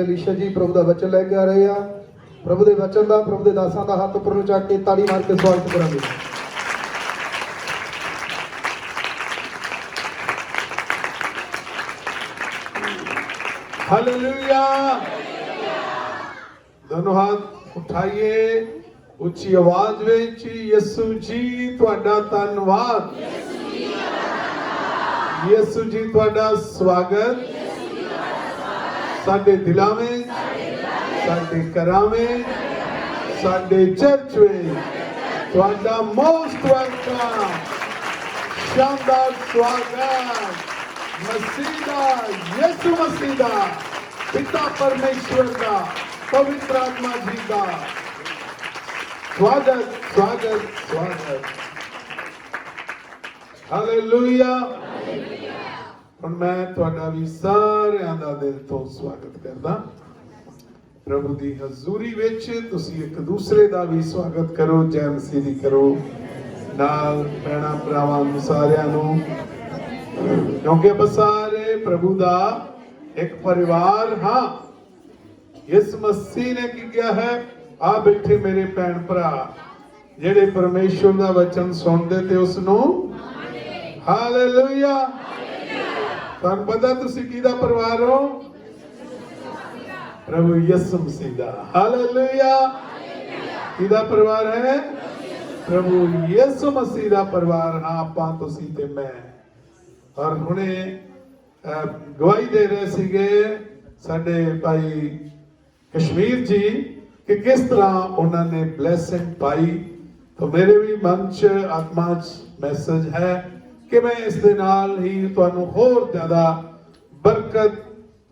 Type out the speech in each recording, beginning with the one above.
Elisha ਜੀ ਪ੍ਰਭੂ ਦਾ ਵਚਨ ਲੈ ਕੇ ਆ ਰਹੇ ਆ, ਪ੍ਰਭੂ ਦੇ ਵਚਨ ਦਾ, ਪ੍ਰਭੂ ਦੇ ਦਾਸਾਂ ਦਾ ਹੱਥ ਉੱਪਰ ਨੂੰ ਚੱਕ ਕੇ ਤਾੜੀ ਮਾਰ ਕੇ ਸਵਾਗਤ ਕਰਾਂਗੇ। ਹਾਲੇਲੂਇਆ ਦੋਨੋਂ ਹੱਥ ਉਠਾਈਏ, ਉੱਚੀ ਆਵਾਜ਼ ਵਿੱਚ, ਯਿਸੂ ਜੀ, ਤੁਹਾਡਾ ਧੰਨਵਾਦ। ਯਿਸੂ ਜੀ, ਤੁਹਾਡਾ ਸਵਾਗਤ। ਸਾਡੇ ਦਿਲਾਂ ਵਿੱਚ ਸਾਡੇ ਘਰਾਂ ਵਿੱਚ ਸਾਡੇ ਚਰਚ ਵਿੱਚ ਤੁਹਾਡਾ ਮੋਸਟ ਵੈਲਕਮ ਸ਼ਾਨਦਾਰ ਸਵਾਗਤ ਮਸੀਹ ਦਾ ਯਿਸੂ ਮਸੀਹ ਦਾ ਪਿਤਾ ਪਰਮੇਸ਼ਵਰ ਦਾ ਪਵਿੱਤਰ ਆਤਮਾ ਜੀ ਦਾ ਸਵਾਗਤ ਸਵਾਗਤ ਸਵਾਗਤ ਹਾਲੇਲੂਇਆ ਹੁਣ ਮੈਂ ਤੁਹਾਡਾ ਵੀ ਸਾਰਿਆਂ ਦਾ ਦਿਲ ਤੋਂ ਸਵਾਗਤ ਕਰਦਾ। ਪ੍ਰਭੂ ਦੀ ਹਜ਼ੂਰੀ ਵਿੱਚ ਤੁਸੀਂ ਇੱਕ ਦੂਸਰੇ ਦਾ ਵੀ ਸਵਾਗਤ ਕਰੋ, ਜੈ ਮਸੀਹ ਦੀ ਕਰੋ। ਨਾਲ ਭੈਣਾਂ ਭਰਾਵਾਂ ਨੂੰ ਸਾਰਿਆਂ ਨੂੰ। ਕਿਉਂਕਿ ਆਪਾਂ ਸਾਰੇ ਪ੍ਰਭੂ ਦਾ ਇੱਕ ਪਰਿਵਾਰ ਹਾਂ। ਇਸ ਮਸੀਹ ਨੇ ਕੀ ਕਿਹਾ ਹੈ? ਆ ਬੈਠੇ ਮੇਰੇ ਭੈਣ ਭਰਾ, ਜਿਹੜੇ ਪਰਮੇਸ਼ਵਰ ਦਾ ਵਚਨ ਸੁਣਦੇ ਤੇ ਉਸ ਨੂੰ ਹਾਲੇਲੂਇਆ। ਤੁਹਾਨੂੰ ਪਤਾ ਤੁਸੀਂ ਕਿਹਦਾ ਪਰਿਵਾਰ ਹੋ? ਪ੍ਰਭੂ ਯਿਸੂ ਮਸੀਹ ਦਾ। ਹਾਲੇਲੂਇਆ। ਕਿਹਦਾ ਪਰਿਵਾਰ ਹੈ? ਪ੍ਰਭੂ ਯਿਸੂ ਮਸੀਹ ਦਾ ਪਰਿਵਾਰ। ਆਪਾਂ, ਤੁਸੀਂ ਤੇ ਮੈਂ। ਔਰ ਹੁਣੇ ਗਵਾਹੀ ਦੇ ਰਹੇ ਸੀਗੇ ਸਾਡੇ ਭਾਈ ਕਸ਼ਮੀਰ ਜੀ ਕਿ ਕਿਸ ਤਰ੍ਹਾਂ ਉਹਨਾਂ ਨੇ ਬਲੇਸਿੰਗ ਪਾਈ। ਤਾਂ ਮੇਰੇ ਵੀ ਮਨ 'ਚ, ਆਤਮਾ 'ਚ ਮੈਸੇਜ ਹੈ। ਕਿ ਮੈਂ ਇਸ ਦੇ ਨਾਲ ਹੀ ਤੁਹਾਨੂੰ ਹੋਰ ਜ਼ਿਆਦਾ ਬਰਕਤ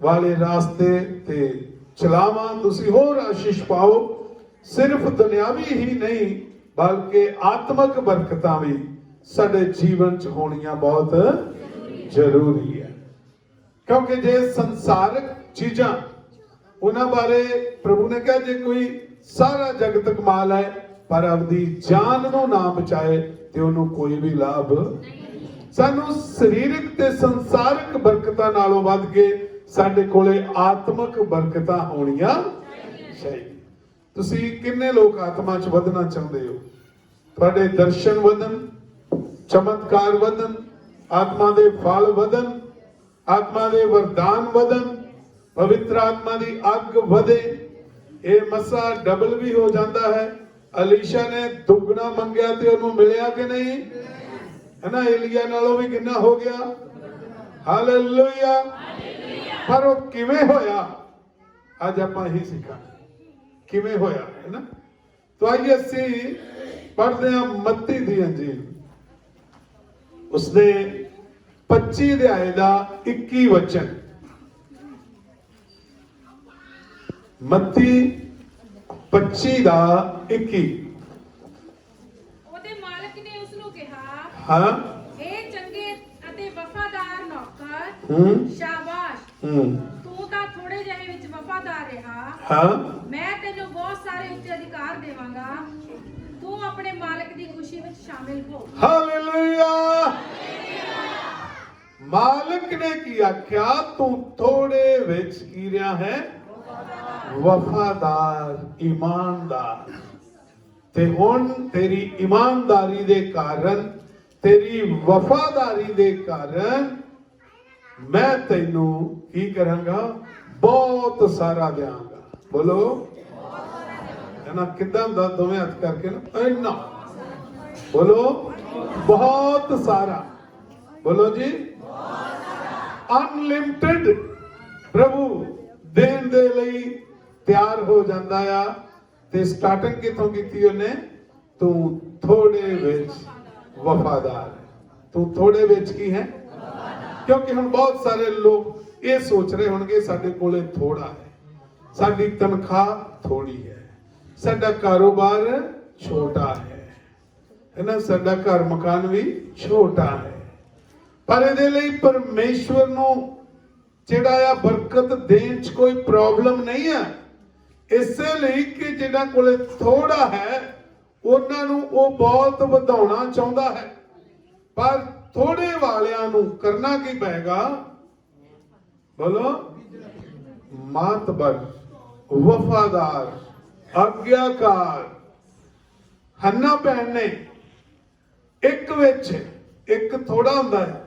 ਵਾਲੇ ਰਾਸਤੇ ਤੇ ਚਲਾਵਾਂ। ਤੁਸੀਂ ਹੋਰ ਆਸ਼ੀਸ਼ ਪਾਓ। ਸਿਰਫ ਦੁਨਿਆਵੀ ਹੀ ਨਹੀਂ, ਬਲਕਿ ਆਤਮਿਕ ਬਰਕਤਾਂ ਵੀ ਸਾਡੇ ਜੀਵਨ 'ਚ ਹੋਣੀਆਂ ਬਹੁਤ ਜ਼ਰੂਰੀ ਹੈ। ਕਿਉਂਕਿ ਜੇ ਸੰਸਾਰਿਕ ਚੀਜ਼ਾਂ, ਉਹਨਾਂ ਬਾਰੇ ਪ੍ਰਭੂ ਨੇ ਕਿਹਾ, ਜੇ ਕੋਈ ਸਾਰਾ ਜਗਤ ਕਮਾਲ ਹੈ, ਪਰ ਆਪਦੀ ਜਾਨ ਨੂੰ ਨਾ ਬਚਾਏ, ਤੇ ਉਹਨੂੰ ਕੋਈ ਵੀ ਲਾਭ ਸਾਨੂੰ ਸਰੀਰਕ ਤੇ ਸੰਸਾਰਿਕ ਬਰਕਤਾਂ ਨਾਲੋਂ ਵੱਧ ਕੇ ਸਾਡੇ ਕੋਲੇ ਆਤਮਿਕ ਬਰਕਤਾਂ ਹੋਣੀਆਂ ਚਾਹੀਦੀਆਂ। ਤੁਸੀਂ ਕਿੰਨੇ ਲੋਕ ਆਤਮਾ 'ਚ ਵਧਣਾ ਚਾਹੁੰਦੇ ਹੋ? ਤੁਹਾਡੇ ਦਰਸ਼ਨ ਵਧਣ, ਚਮਤਕਾਰ ਵਧਣ, ਆਤਮਾ ਦੇ ਫਲ ਵਧਣ, ਆਤਮਾ ਦੇ ਵਰਦਾਨ ਵਧਣ, ਪਵਿੱਤਰ ਆਤਮਾ ਦੀ ਅੱਗ ਵਧੇ, ਇਹ ਮਸਾ ਡਬਲ ਵੀ ਹੋ ਜਾਂਦਾ ਹੈ। ਅਲੀਸ਼ਾ ਨੇ ਦੁੱਗਣਾ ਮੰਗਿਆ ਤੇ ਉਹਨੂੰ ਮਿਲਿਆ ਕਿ ਨਹੀਂ? ਹੈ ਏਲੀਆ ਨਾਲੋਂ ਵੀ ਕਿੰਨਾ ਹੋ ਗਿਆ? ਹਾਲੇਲੂਇਆ। ਪਰ ਉਹ ਕਿਵੇਂ ਹੋਇਆ? ਅੱਜ ਆਪਾਂ ਇਹੀ ਸਿੱਖਾਂਗੇ। ਕਿਵੇਂ ਹੋਇਆ ਹੈ ਨਾ ਤਾਂ ਆਈਏ ਅਸੀਂ ਪੜ੍ਹਦੇ ਹਾਂ ਮੱਤੀ ਦੀ ਅੰਜੀਲ। ਉਸਦੇ 25 ਅਧਿਆਏ ਦਾ 21 ਵਚਨ। ਮੱਤੀ 25 ਦਾ 21 ਉਹਦੇ ਮਾਲਕ ਨੇ ਉਸ ਨੂੰ ਕਿਹਾ ਹਾਂ? ਇਹ ਚੰਗੇ ਅਤੇ ਵਫਾਦਾਰ ਨੌਕਰ ਹੂੰ? ਸ਼ਾਬਾਸ਼। ਹੂੰ। ਤੂੰ ਤਾਂ ਥੋੜੇ ਜਿਹੇ ਵਿੱਚ ਵਫਾਦਾਰ ਰਿਹਾ। ਹਾਂ? ਮੈਂ ਤੈਨੂੰ ਬਹੁਤ ਸਾਰੇ ਉੱਚ ਅਧਿਕਾਰ ਦੇਵਾਂਗਾ। ਤੂੰ ਆਪਣੇ ਮਾਲਕ ਦੀ ਖੁਸ਼ੀ ਵਿੱਚ ਸ਼ਾਮਿਲ ਹੋ। ਹਾਲੇਲੂਇਆ। ਮਾਲਕ ਨੇ ਕੀ ਆਖਿਆ? ਤੂੰ ਥੋੜੇ ਵਿੱਚ ਕੀ ਰਿਹਾ ਹੈ? ਵਫਾਦਾਰ ਇਮਾਨਦਾਰ। ਤੇ ਹੁਣ ਤੇਰੀ ਇਮਾਨਦਾਰੀ ਦੇ ਕਾਰਨ ਤੇਰੀ ਵਫਾਦਾਰੀ ਦੇ ਕਾਰਨ ਮੈਂ ਤੈਨੂੰ ਕੀ ਕਰਾਂਗਾ? ਬਹੁਤ ਸਾਰਾ ਦਿਆਂਗਾ। ਬੋਲੋ। ਇਹਨਾਂ ਕਿਦਾਂ ਦਾ ਦੋਵੇਂ ਹੱਥ ਕਰਕੇ ਨਾ? ਇੰਨਾ। ਬੋਲੋ। ਬਹੁਤ ਸਾਰਾ। ਬੋਲੋ ਜੀ। ਅਨਲਿਮਟਿਡ ਪ੍ਰਭੂ ਦੇਣ ਦੇ ਲਈ ਤਿਆਰ ਹੋ ਜਾਂਦਾ ਆ। ਤੇ ਸਟਾਰਟਿੰਗ ਕਿਥੋਂ ਕੀਤੀ ਉਹਨੇ? ਤੂੰ ਥੋੜੇ ਵਿੱਚ। ਵਫਾਦਾਰ ਤੂੰ ਥੋੜੇ ਵਿੱਚ ਕੀ ਹੈ? ਕਿਉਂਕਿ ਹੁਣ ਬਹੁਤ ਸਾਰੇ ਲੋਕ ਇਹ ਸੋਚ ਰਹੇ ਹੋਣਗੇ, ਸਾਡੇ ਕੋਲੇ ਥੋੜਾ ਹੈ। ਸਾਡੀ ਤਨਖਾਹ ਥੋੜੀ ਹੈ। ਸਾਡਾ ਕਾਰੋਬਾਰ ਛੋਟਾ ਹੈ। ਹੈ ਸਾਡਾ ਘਰ ਮਕਾਨ ਵੀ ਛੋਟਾ ਹੈ। ਪਰ ਇਹਦੇ ਲਈ ਪਰਮੇਸ਼ਵਰ ਨੂੰ ਜਿਹੜਾ ਆ ਬਰਕਤ ਦੇਣ 'ਚ ਕੋਈ ਪ੍ਰੋਬਲਮ ਨਹੀਂ ਹੈ ਇਸੇ ਲਈ ਕਿ ਜਿਹਨਾਂ ਕੋਲੇ ਥੋੜਾ ਹੈ ਉਹਨਾਂ ਨੂੰ ਉਹ ਬਹੁਤ ਵਧਾਉਣਾ ਚਾਹੁੰਦਾ ਹੈ। ਪਰ ਥੋੜੇ ਵਾਲਿਆਂ ਨੂੰ ਕਰਨਾ ਕੀ ਪਏਗਾ? ਬੋਲੋ। ਮਾਤਬਰ ਵਫਾਦਾਰ, ਆਗਿਆਕਾਰ। ਹੰਨਾ ਭੈਣ ਨੇ ਇੱਕ ਵਿੱਚ ਇੱਕ ਥੋੜਾ ਹੁੰਦਾ ਹੈ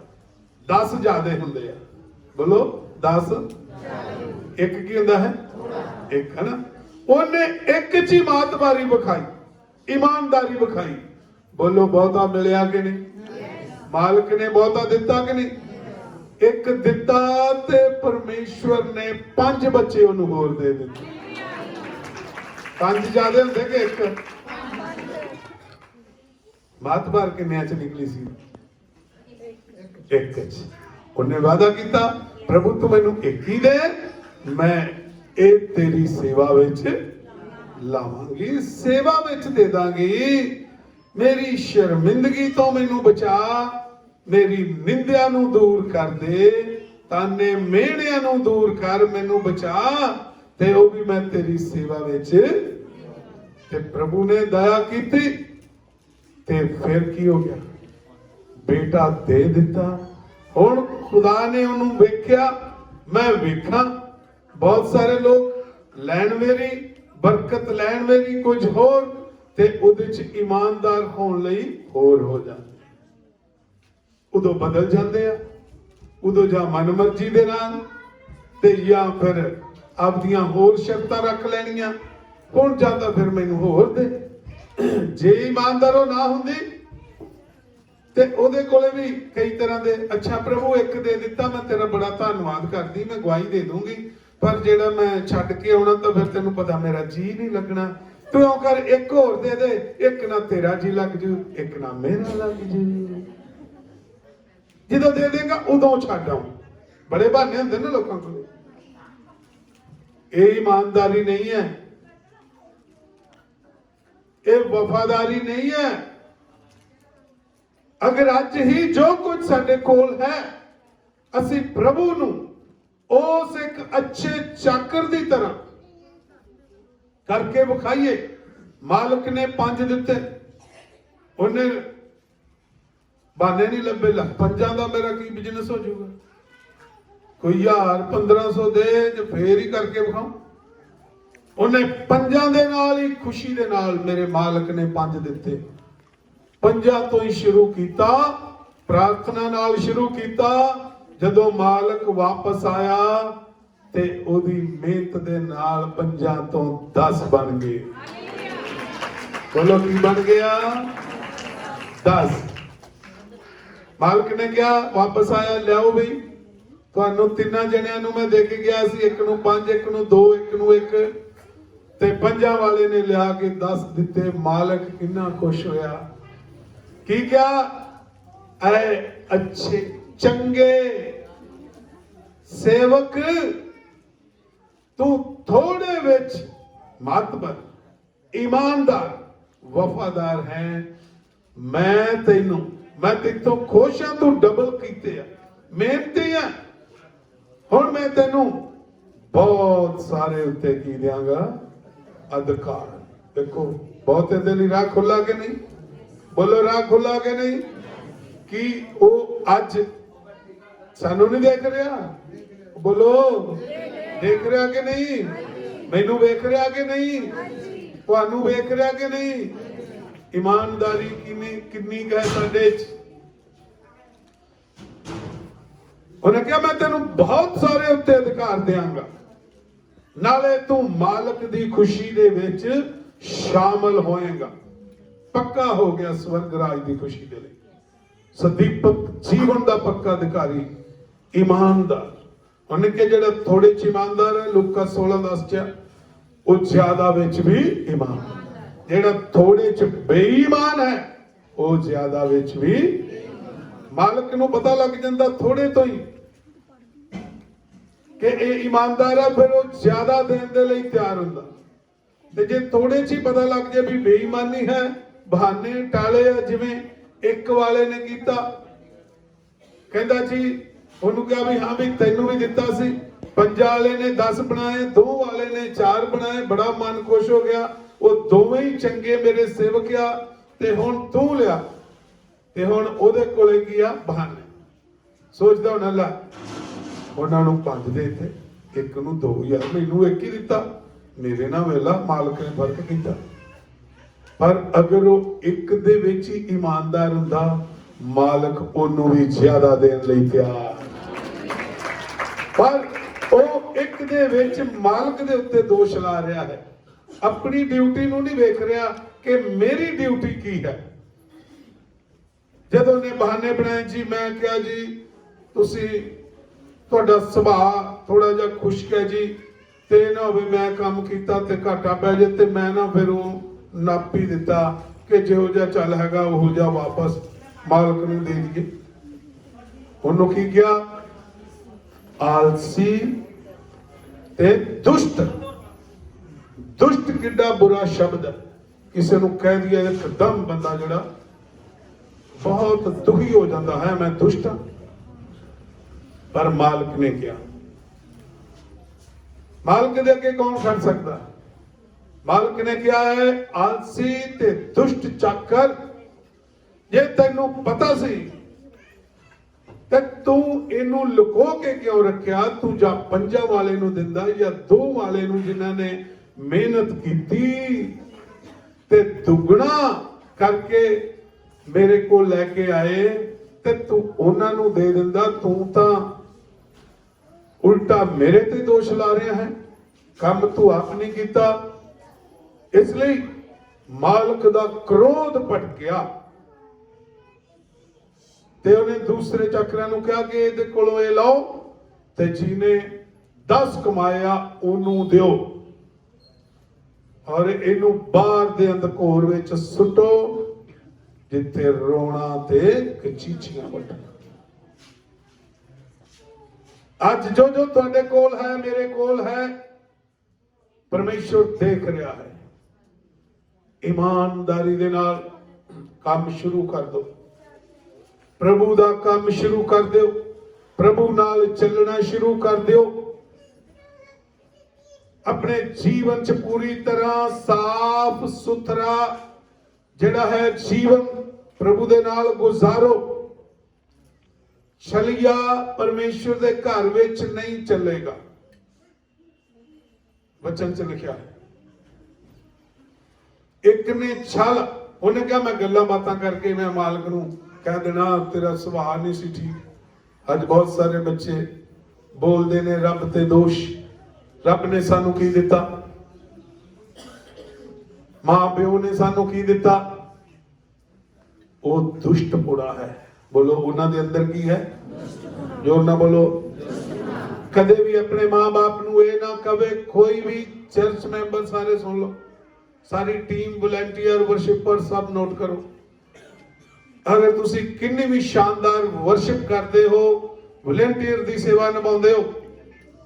10 ਜ਼ਿਆਦੇ ਹੁੰਦੇ ਆ। ਬੋਲੋ 10 ਇੱਕ ਕੀ ਹੁੰਦਾ ਹੈ? ਇੱਕ ਹੈ ਨਾ ਉਹਨੇ ਇੱਕ ਚ ਹੀ ਮਾਤਬਾਰੀ ਵਿਖਾਈ। ਇਮਾਨਦਾਰੀ ਵਿਖਾਈ। ਬੋਲੋ, ਬਹੁਤਾ ਮਿਲਿਆ ਕਿ ਨਹੀਂ? ਮਾਲਕ ਨੇ ਬਹੁਤਾ ਦਿੱਤਾ ਕਿ ਨਹੀਂ? ਇੱਕ ਦਿੱਤਾ ਤੇ ਪਰਮੇਸ਼ਵਰ ਨੇ ਪੰਜ ਬੱਚੇ ਉਹਨੂੰ ਹੋਰ ਦੇ ਦਿੱਤੇ। ਪੰਜ ਜਿਆਦੇ ਹੁੰਦੇ ਕਿ ਇੱਕ? ਮਾਤਬਾਰ ਕਿੰਨਿਆਂ ਚ ਨਿਕਲੀ ਸੀ? ਇੱਕ ਚ। ਉਹਨੇ ਵਾਅਦਾ ਕੀਤਾ, ਪ੍ਰਭੂ, ਤੂੰ ਮੈਨੂੰ ਇੱਕ ਹੀ ਦੇ, ਮੈਂ ਇਹ ਤੇਰੀ ਸੇਵਾ ਵਿੱਚ ਲਾਵਾਂਗੀ, ਸੇਵਾ ਵਿੱਚ ਦੇ ਦਾਂਗੀ। ਮੇਰੀ ਸ਼ਰਮਿੰਦਗੀ ਤੋਂ ਮੈਨੂੰ ਬਚਾ, ਮੇਰੀ ਨਿੰਦਿਆ ਨੂੰ ਦੂਰ ਕਰ ਦੇ, ਤਾਨੇ ਮਿਹਣਿਆਂ ਨੂੰ ਦੂਰ ਕਰ, ਮੈਨੂੰ ਬਚਾ ਤੇ ਉਹ ਵੀ ਮੈਂ ਤੇਰੀ ਸੇਵਾ ਵਿੱਚ। ਤੇ ਪ੍ਰਭੂ ਨੇ ਦਇਆ ਕੀਤੀ ਤੇ ਫਿਰ ਕੀ ਹੋ ਗਿਆ? ਬੇਟਾ ਦੇ ਦਿੱਤਾ। ਹੁਣ ਖੁਦਾ ਨੇ ਉਹਨੂੰ ਵੇਖਿਆ, ਮੈਂ ਵੇਖਾਂ। ਬਹੁਤ ਸਾਰੇ ਲੋਕ ਲੈਣ ਮੇਰੀ ਬਰਕਤ ਲੈਣ ਮੇਰੀ ਕੁਝ ਹੋਰ ਤੇ ਉਹਦੇ ਚ ਇਮਾਨਦਾਰ ਹੋਣ ਲਈ ਹੋਰ ਹੋ ਜਾਂਦੇ ਉਦੋਂ ਬਦਲ ਜਾਂਦੇ ਆ। ਉਦੋਂ ਜਾਂ ਮਨਮਰਜ਼ੀ ਦੇ ਨਾਲ ਤੇ ਜਾਂ ਫਿਰ ਆਪਦੀਆਂ ਹੋਰ ਸ਼ਰਤਾਂ ਰੱਖ ਲੈਣੀਆਂ। ਹੁਣ ਜਾਂ ਤਾਂ ਫਿਰ ਮੈਨੂੰ ਹੋਰ ਦੇ। ਜੇ ਇਮਾਨਦਾਰ ਉਹ ਨਾ ਹੁੰਦੀ ਤੇ ਉਹਦੇ ਕੋਲੇ ਵੀ ਕਈ ਤਰ੍ਹਾਂ ਦੇ, ਅੱਛਾ ਪ੍ਰਭੂ ਇੱਕ ਦੇ ਦਿੱਤਾ, ਮੈਂ ਤੇਰਾ ਬੜਾ ਧੰਨਵਾਦ ਕਰਦੀ, ਮੈਂ ਗਵਾਹੀ ਦੇ ਦੂੰਗੀ। ਪਰ ਜਿਹੜਾ ਮੈਂ ਛੱਡ ਕੇ ਆਉਣਾ ਤਾਂ ਫਿਰ ਤੈਨੂੰ ਪਤਾ ਮੇਰਾ ਜੀ ਨਹੀਂ ਲੱਗਣਾ। ਤੂੰ ਇਉਂ ਕਰ, ਇੱਕ ਹੋਰ ਦੇ ਦੇ, ਇੱਕ ਨਾ ਤੇਰਾ ਜੀ ਲੱਗ ਜੂ, ਇੱਕ ਨਾ ਮੇਰਾ ਲੱਗ ਜੂ। ਜਦੋਂ ਦੇ ਦੇਗਾ, ਉਦੋਂ ਛੱਡ ਆਉਂ। ਬੜੇ ਬਹਾਨੇ ਹੁੰਦੇ ਨੇ ਲੋਕਾਂ ਕੋਲ। ਇਹ ਇਮਾਨਦਾਰੀ ਨਹੀਂ ਹੈ। ਇਹ ਵਫਾਦਾਰੀ ਨਹੀਂ ਹੈ। ਅਗਰ ਅੱਜ ਹੀ ਜੋ ਕੁਝ ਸਾਡੇ ਕੋਲ ਹੈ, ਅਸੀਂ ਪ੍ਰਭੂ ਨੂੰ ਉਸ ਇੱਕ ਅੱਛੇ ਚਾਕਰ ਦੀ ਤਰ੍ਹਾਂ ਕਰਕੇ ਵਿਖਾਈਏ। ਮਾਲਕ ਨੇ ਪੰਜ ਦਿੱਤੇ। ਉਹਨੇ ਬਾਨੇ ਨਹੀਂ ਲੱਭੇ। ਲਾ, ਪੰਜਾਂ ਦਾ ਮੇਰਾ ਕੀ ਬਿਜ਼ਨਸ ਹੋ ਜਾਊਗਾ? ਕੋਈ ਹਜ਼ਾਰ 1500 ਦੇ ਜੇ ਫੇਰ ਹੀ ਕਰਕੇ ਵਿਖਾਉ। ਉਹਨੇ ਪੰਜਾਂ ਦੇ ਨਾਲ ਹੀ ਖੁਸ਼ੀ ਦੇ ਨਾਲ ਮੇਰੇ ਮਾਲਕ ਨੇ ਪੰਜ ਦਿੱਤੇ। ਪੰਜਾਂ ਤੋਂ ਹੀ ਸ਼ੁਰੂ ਕੀਤਾ, ਪ੍ਰਾਰਥਨਾ ਨਾਲ ਸ਼ੁਰੂ ਕੀਤਾ। ਜਦੋਂ ਮਾਲਕ ਵਾਪਸ ਆਇਆ ਤੇ ਉਹਦੀ ਮਿਹਨਤ ਦੇ ਨਾਲ ਪੰਜਾਂ ਤੋਂ 10 ਬਣ ਗਏ। ਬੋਲੋ, ਕੀ ਬਣ ਗਿਆ? 10 ਮਾਲਕ ਨੇ ਕਿਹਾ, ਵਾਪਸ ਆਇਆ, ਲਿਆਓ ਬਈ। ਤੁਹਾਨੂੰ ਤਿੰਨਾਂ ਜਣਿਆਂ ਨੂੰ ਮੈਂ ਦੇ ਕੇ ਗਿਆ ਸੀ, ਇੱਕ ਨੂੰ ਪੰਜ, ਇੱਕ ਨੂੰ ਦੋ, ਇੱਕ ਨੂੰ ਇੱਕ। ਤੇ ਪੰਜਾਂ ਵਾਲੇ ਨੇ ਲਿਆ ਕੇ 10 ਦਿੱਤੇ। ਮਾਲਕ ਕਿੰਨਾ ਖੁਸ਼ ਹੋਇਆ। ਕੀ ਕਿਹਾ? ਐ ਅੱਛੇ ਚੰਗੇ ਸੇਵਕ ਤੂੰ ਥੋੜੇ ਵਿੱਚ ਮਾਤਬਰ ਇਮਾਨਦਾਰ, ਵਫਾਦਾਰ ਹੈ। ਮੈਂ ਤੈਨੂੰ, ਮੈਂ ਤੇਤੋਂ ਖੁਸ਼ ਹਾਂ ਤੂੰ ਡਬਲ ਕੀਤੇ ਆ। ਮਿਹਨਤੀ ਆ। ਹੁਣ ਮੈਂ ਤੈਨੂੰ ਬਹੁਤ ਸਾਰੇ ਉੱਤੇ ਕੀ ਦਿਆਂਗਾ? ਅਧਿਕਾਰ। ਦੇਖੋ, ਬਹੁਤੇ ਦੇ ਲਈ ਰਾਹ ਖੁੱਲਾ ਕਿ ਨਹੀਂ? ਬੋਲੋ, ਰਾਹ ਖੁੱਲਾ ਕਿ ਨਹੀਂ? ਕਿ ਉਹ ਅੱਜ ਸਾਨੂੰ ਨਹੀਂ ਦੇਖ ਰਿਹਾ? ਬੋਲੋ। ਦੇਖ ਰਿਹਾ ਕਿ ਨਹੀਂ? ਮੈਨੂੰ ਵੇਖ ਰਿਹਾ ਕਿ ਨਹੀਂ? ਤੁਹਾਨੂੰ ਵੇਖ ਰਿਹਾ ਕਿ ਨਹੀਂ? ਇਮਾਨਦਾਰੀ ਕਿੰਨੀ ਕਿੰਨੀ ਹੈ ਸਾਡੇ ਚ? ਉਹਨੇ ਕਿਹਾ, ਮੈਂ ਤੈਨੂੰ ਬਹੁਤ ਸਾਰੇ ਉੱਤੇ ਅਧਿਕਾਰ ਦੇਵਾਂਗਾ ਨਾਲੇ ਤੂੰ ਮਾਲਕ ਦੀ ਖੁਸ਼ੀ ਦੇ ਵਿੱਚ ਸ਼ਾਮਲ ਹੋਏਗਾ। ਪੱਕਾ ਹੋ ਗਿਆ ਸਵਰਗ ਰਾਜ ਦੀ ਖੁਸ਼ੀ ਦੇ ਲਈ। ਸਦੀਪਕ ਜੀਵਨ ਦਾ ਪੱਕਾ ਅਧਿਕਾਰੀ। ਇਮਾਨਦਾਰ। ਉਹਨੇ ਕਿ ਜਿਹੜਾ ਥੋੜੇ ਚ ਇਮਾਨਦਾਰ ਹੈ, ਲੂਕਾ 16 10 ਚ ਉਹ ਜ਼ਿਆਦਾ ਵਿੱਚ ਵੀ ਇਮਾਨ ਜਿਹੜਾ ਥੋੜੇ ਚ ਬੇਈਮਾਨ ਉਹ ਜ਼ਿਆਦਾ ਵਿੱਚ ਵੀ ਮਾਲਕ ਨੂੰ ਪਤਾ ਲੱਗ ਜਾਂਦਾ ਥੋੜੇ ਤੋਂ ਹੀ ਕਿ ਇਹ ਇਮਾਨਦਾਰ ਹੈ, ਫਿਰ ਉਹ ਜ਼ਿਆਦਾ ਦੇਣ ਦੇ ਲਈ ਤਿਆਰ ਹੁੰਦਾ। ਤੇ ਜੇ ਥੋੜੇ ਚ ਹੀ ਪਤਾ ਲੱਗ ਜੇ ਵੀ ਬੇਈਮਾਨੀ ਹੈ, ਬਹਾਨੇ, ਟਾਲੇ ਆ, ਜਿਵੇਂ ਇੱਕ ਵਾਲੇ ਨੇ ਕੀਤਾ। ਕਹਿੰਦਾ ਜੀ ਉਹਨੂੰ ਕਿਹਾ ਵੀ ਹਾਂ ਵੀ ਤੈਨੂੰ ਵੀ ਦਿੱਤਾ ਸੀ। ਪੰਜਾ ਵਾਲੇ ਨੇ 10 ਬਣਾਏ, ਦੋ ਵਾਲੇ ਨੇ 4 ਬਣਾਏ, ਬੜਾ ਮਨ ਖੁਸ਼ ਹੋ ਗਿਆ। ਉਹ ਦੋਵੇਂ ਹੀ ਚੰਗੇ ਮੇਰੇ ਸੇਵਕ ਆ ਤੇ ਹੁਣ ਤੂੰ ਲਿਆ। ਤੇ ਹੁਣ ਉਹਦੇ ਕੋਲੇ ਕੀ ਆ? ਬਹਾਨੇ। ਸੋਚਦਾ ਹੁਣ ਅੱਲਾ ਉਹਨਾਂ ਨੂੰ ਪੰਜ ਦੇ ਦਿੱਤੇ। ਇੱਕ ਨੂੰ ਦੋ ਯਾਰ, ਮੈਨੂੰ ਇੱਕ ਹੀ ਦਿੱਤਾ। ਮੇਰੇ ਨਾਲ ਵੇਲਾ ਮਾਲਕ ਨੇ ਫ਼ਰਕ ਕੀਤਾ। ਪਰ ਅਗਰ ਉਹ ਇੱਕ ਦੇ ਵਿੱਚ ਹੀ ਇਮਾਨਦਾਰ ਹੁੰਦਾ, ਮਾਲਕ ਉਹਨੂੰ ਵੀ ਜ਼ਿਆਦਾ ਦੇਣ ਲਈ ਤਿਆਰ। ਪਰ ਉਹ ਇੱਕ ਦੇ ਵਿੱਚ ਮਾਲਕ ਦੇ ਉੱਤੇ ਦੋਸ਼ ਲਾ ਰਿਹਾ ਹੈ। ਆਪਣੀ ਡਿਊਟੀ ਨੂੰ ਨਹੀਂ ਵੇਖ ਰਿਹਾ ਕਿ ਮੇਰੀ ਡਿਊਟੀ ਕੀ ਹੈ। ਜਦੋਂ ਨੇ ਬਹਾਨੇ ਬਣਾਏ, ਜੀ, ਮੈਂ ਕਿਹਾ ਜੀ, ਤੁਸੀਂ ਤੁਹਾਡਾ ਸੁਭਾਅ ਥੋੜਾ ਜਿਹਾ ਖੁਸ਼ਕ ਹੈ ਜੀ, ਤੇ ਨਾ ਹੋਵੇ ਮੈਂ ਕੰਮ ਕੀਤਾ ਤੇ ਘਾਟਾ ਪੈ ਜੇ ਤੇ ਮੈਂ ਨਾ ਫਿਰ ਉਹ ਨਾਪੀ ਦਿੱਤਾ ਕਿ ਜਿਹੋ ਜਿਹਾ ਚੱਲ ਹੈਗਾ, ਉਹ ਜਿਹਾ ਵਾਪਸ ਮਾਲਕ ਨੂੰ ਦੇ ਦਈਏ। ਉਹਨੂੰ ਕੀ ਕਿਹਾ? ਆਲਸੀ ਤੇ ਦੁਸ਼ਟ। ਦੁਸ਼ਟ ਕਿੱਡਾ ਬੁਰਾ ਸ਼ਬਦ ਹੈ। ਕਿਸੇ ਨੂੰ ਕਹਿ ਦਈਏ ਇੱਕਦਮ ਬੰਦਾ ਜਿਹੜਾ ਬਹੁਤ ਦੁਖੀ ਹੋ ਜਾਂਦਾ ਹੈ, ਮੈਂ ਦੁਸ਼ਟ ਹਾਂ। ਪਰ ਮਾਲਕ ਨੇ ਕਿਹਾ, ਮਾਲਕ ਦੇ ਅੱਗੇ ਕੌਣ ਖੜ ਸਕਦਾ? ਮਾਲਕ ਨੇ ਕਿਹਾ ਹੈ, ਆਲਸੀ ਤੇ ਦੁਸ਼ਟ ਚਾਕਰ, ਜੇ ਤੈਨੂੰ ਪਤਾ ਸੀ ਤੇ ਤੂੰ ਇਹਨੂੰ ਲੁਕੋ ਕੇ ਕਿਉਂ ਰੱਖਿਆ? ਤੂੰ ਜਾਂ ਪੰਜਾਂ ਵਾਲੇ ਨੂੰ ਦਿੰਦਾ ਜਾਂ ਦੋ ਵਾਲੇ ਨੂੰ ਜਿਨ੍ਹਾਂ ਨੇ ਮਿਹਨਤ ਕੀਤੀ ਤੇ ਦੁੱਗਣਾ ਕਰਕੇ ਮੇਰੇ ਕੋਲ ਲੈ ਕੇ ਆਏ ਤੇ ਤੂੰ ਉਹਨਾਂ ਨੂੰ ਦੇ ਦਿੰਦਾ, ਤੂੰ ਤਾਂ ਉਲਟਾ ਮੇਰੇ ਤੇ ਦੋਸ਼ ਲਾ ਰਿਹਾ ਹੈ। ਕੰਮ ਤੂੰ ਆਪ ਨਹੀਂ ਕੀਤਾ। ਇਸ ਲਈ ਮਾਲਕ ਦਾ ਕ੍ਰੋਧ ਭਟਕਿਆ। ਤੇ ਉਹਨੇ ਦੂਸਰੇ ਚੱਕਰਾਂ ਨੂੰ ਕਿਹਾ ਕਿ ਇਹਦੇ ਕੋਲੋਂ ਇਹ ਲਓ ਤੇ ਜਿਹਨੇ 10 ਕਮਾਇਆ ਉਹਨੂੰ ਦਿਓ। ਔਰ ਇਹਨੂੰ ਬਾਹਰ ਦੇ ਅੰਧਕੋਰ ਵਿੱਚ ਸੁੱਟੋ, ਜਿੱਥੇ ਰੋਣਾ ਤੇ ਕਚੀਚੀਆਂ ਵੱਟਣ। ਅੱਜ ਜੋ ਜੋ ਤੁਹਾਡੇ ਕੋਲ ਹੈ, ਮੇਰੇ ਕੋਲ ਹੈ ਪਰਮੇਸ਼ਵਰ ਦੇਖ ਰਿਹਾ ਹੈ। ਇਮਾਨਦਾਰੀ ਦੇ ਨਾਲ ਕੰਮ ਸ਼ੁਰੂ ਕਰ ਦਿਓ। ਪ੍ਰਭੂ ਦਾ ਕੰਮ ਸ਼ੁਰੂ ਕਰ ਦਿਓ। ਪ੍ਰਭੂ ਨਾਲ ਚੱਲਣਾ ਸ਼ੁਰੂ ਕਰ ਦਿਓ। ਆਪਣੇ ਜੀਵਨ ਚ ਪੂਰੀ ਤਰ੍ਹਾਂ ਸਾਫ਼ ਸੁਥਰਾ ਜਿਹੜਾ ਹੈ ਜੀਵਨ ਪ੍ਰਭੂ ਦੇ ਨਾਲ ਗੁਜ਼ਾਰੋ। ਛਲਿਆ ਪਰਮੇਸ਼ਵਰ ਦੇ ਘਰ ਵਿੱਚ ਨਹੀਂ ਚੱਲੇਗਾ। ਵਚਨ ਚ ਲਿਖਿਆ ਇੱਕ ਨੇ ਛਲ, ਉਹਨੇ ਕਿਹਾ, ਮੈਂ ਗੱਲਾਂ ਬਾਤਾਂ ਕਰਕੇ, ਮੈਂ ਮਾਲਕ ਨੂੰ ਕਹਿ ਦੇਣਾ, ਤੇਰਾ ਸੁਭਾਅ ਨਹੀਂ ਸੀ ਠੀਕ। ਅੱਜ ਬਹੁਤ ਸਾਰੇ ਬੱਚੇ ਬੋਲਦੇ ਨੇ, ਰੱਬ ਤੇ ਦੋਸ਼। ਰੱਬ ਨੇ ਸਾਨੂੰ ਕੀ ਦਿੱਤਾ? ਮਾਂ ਪਿਓ ਨੇ ਸਾਨੂੰ ਕੀ ਦਿੱਤਾ? ਉਹ ਦੁਸ਼ਟ ਪੁੜਾ ਹੈ। ਬੋਲੋ, ਉਹਨਾਂ ਦੇ ਅੰਦਰ ਕੀ ਹੈ? ਜੋਰ ਨਾ ਬੋਲੋ। ਕਦੇ ਵੀ ਆਪਣੇ ਮਾਂ-ਬਾਪ ਨੂੰ ਇਹ ਨਾ ਕਵੇ, ਕੋਈ ਵੀ ਚਰਚ ਮੈਂਬਰ ਸਾਰੇ ਸੁਣ ਲਓ। ਸਾਰੀ ਟੀਮ ਵਲੰਟੀਅਰ ਵਰਸ਼ਿਪਰ ਸਭ ਨੋਟ ਕਰੋ। ਅਗਰ ਤੁਸੀਂ ਕਿੰਨੀ ਵੀ ਸ਼ਾਨਦਾਰ ਵਰਸ਼ਿਪ ਕਰਦੇ ਹੋ ਵਲੰਟੀਅਰ ਦੀ ਸੇਵਾ ਨਿਭਾਉਂਦੇ ਹੋ,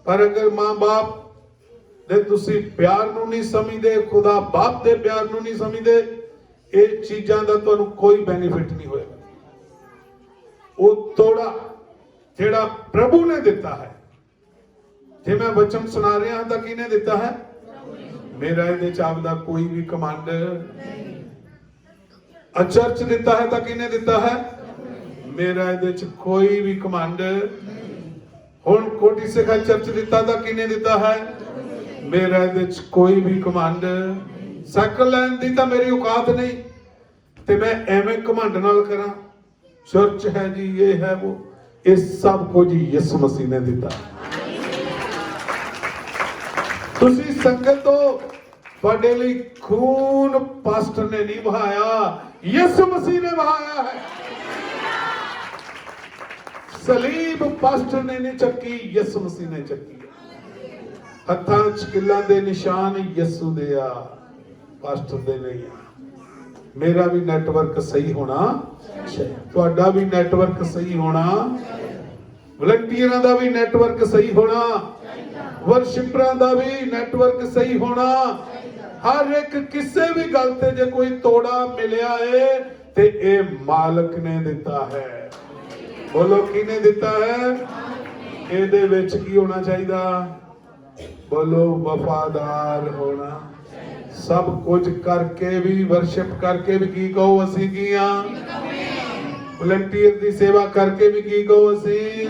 ਪਰ ਅਗਰ ਮਾਂ-ਬਾਪ ਦੇ ਤੁਸੀਂ ਪਿਆਰ ਨੂੰ ਨਹੀਂ ਸਮਝਦੇ, ਖੁਦਾ ਬਾਪ ਦੇ ਪਿਆਰ ਨੂੰ ਨਹੀਂ ਸਮਝਦੇ, ਇਹ ਚੀਜ਼ਾਂ ਦਾ ਤੁਹਾਨੂੰ ਕੋਈ ਬੈਨੀਫਿਟ ਨਹੀਂ ਹੋਏਗਾ ਉਹ ਤੋੜਾ ਜਿਹੜਾ ਪ੍ਰਭੂ ਨੇ ਦਿੱਤਾ ਹੈ। ਜੇ ਮੈਂ ਵਚਨ ਸੁਣਾ ਰਿਹਾ ਹਾਂ ਤਾਂ ਕਿਹਨੇ ਦਿੱਤਾ ਹੈ? ਮੇਰਾ ਇਹਦੇ ਚ ਆਪਦਾ ਕੋਈ ਵੀ ਕਮਾਂਡ ਆ ਚਰਚ ਦਿੱਤਾ ਹੈ ਤਾਂ ਕਿਹਨੇ ਦਿੱਤਾ ਹੈ? ਮੇਰਾ ਇਹਦੇ ਚ ਕੋਈ ਵੀ ਕਮਾਂਡ। ਹੁਣ ਕੋਟੀ ਸਿਖਾ ਚਰਚ ਦਿੱਤਾ ਤਾਂ ਕਿਹਨੇ ਦਿੱਤਾ ਹੈ? ਮੇਰਾ ਇਹਦੇ ਚ ਕੋਈ ਵੀ ਕਮਾਂਡ। ਸਾਈਕਲ ਲੈਣ ਦੀ ਤਾਂ ਮੇਰੀ ਔਕਾਤ ਨਹੀਂ। ਤੇ ਮੈਂ ਐਵੇਂ ਘਮੰਡ ਨਾਲ ਕਰਾਂ। ਚਰਚ ਹੈ ਜੀ, ਇਹ ਹੈ ਉਹ। ਇਹ ਸਭ ਕੁਝ ਯਿਸੂ ਮਸੀਹ ਨੇ ਦਿੱਤਾ। ਤੁਸੀਂ ਸੰਗਤ ਤੋਂ ਤੁਹਾਡੇ ਲਈ ਖੂਨ ਪਾਸਟਰ ਨੇ ਨਹੀਂ ਵਹਾਇਆ, ਯਿਸੂ ਮਸੀਹ ਨੇ ਵਹਾਇਆ ਹੈ। ਸਲੀਬ ਪਾਸਟਰ ਨੇ ਨਹੀਂ ਚੱਕੀ, ਯਿਸੂ ਮਸੀਹ ਨੇ ਚੱਕੀ ਹੱਥਾਂ 'ਚ ਕਿੱਲਾਂ ਦੇ ਨਿਸ਼ਾਨ ਯਿਸੂ ਦੇ ਆ, ਪਾਸਟਰ ਦੇ ਨਹੀਂ ਆ। ਮੇਰਾ ਵੀ ਨੈਟਵਰਕ ਸਹੀ ਹੋਣਾ ਤੁਹਾਡਾ ਵੀ ਨੈਟਵਰਕ ਸਹੀ ਹੋਣਾ ਵਲੰਟੀਅਰਾਂ ਦਾ ਵੀ ਨੈਟਵਰਕ ਸਹੀ ਹੋਣਾ ਵਰਸ਼ਿਪਰਾਂ ਦਾ ਵੀ ਨੈਟਵਰਕ ਸਹੀ ਹੋਣਾ ਹਰ ਇੱਕ ਕਿਸੇ ਵੀ ਗੱਲ ਤੇ ਜੇ ਕੋਈ ਤੋੜਾ ਮਿਲਿਆ ਏ, ਤੇ ਇਹ ਮਾਲਕ ਨੇ ਦਿੱਤਾ ਹੈ। ਬੋਲੋ, ਕਿਹਨੇ ਦਿੱਤਾ ਹੈ? ਇਹਦੇ ਵਿੱਚ ਕੀ ਹੋਣਾ ਚਾਹੀਦਾ? ਬੋਲੋ, ਵਫਾਦਾਰ ਹੋਣਾ। ਸਭ ਕੁਝ ਕਰਕੇ ਵੀ ਵਰਸ਼ਿਪ ਕਰਕੇ ਵੀ ਕੀ ਕਹੋ ਅਸੀਂ ਕੀ ਆ? ਵਲੰਟੀਅਰ ਦੀ ਸੇਵਾ ਕਰਕੇ ਵੀ ਕੀ ਕਹੋ ਅਸੀਂ?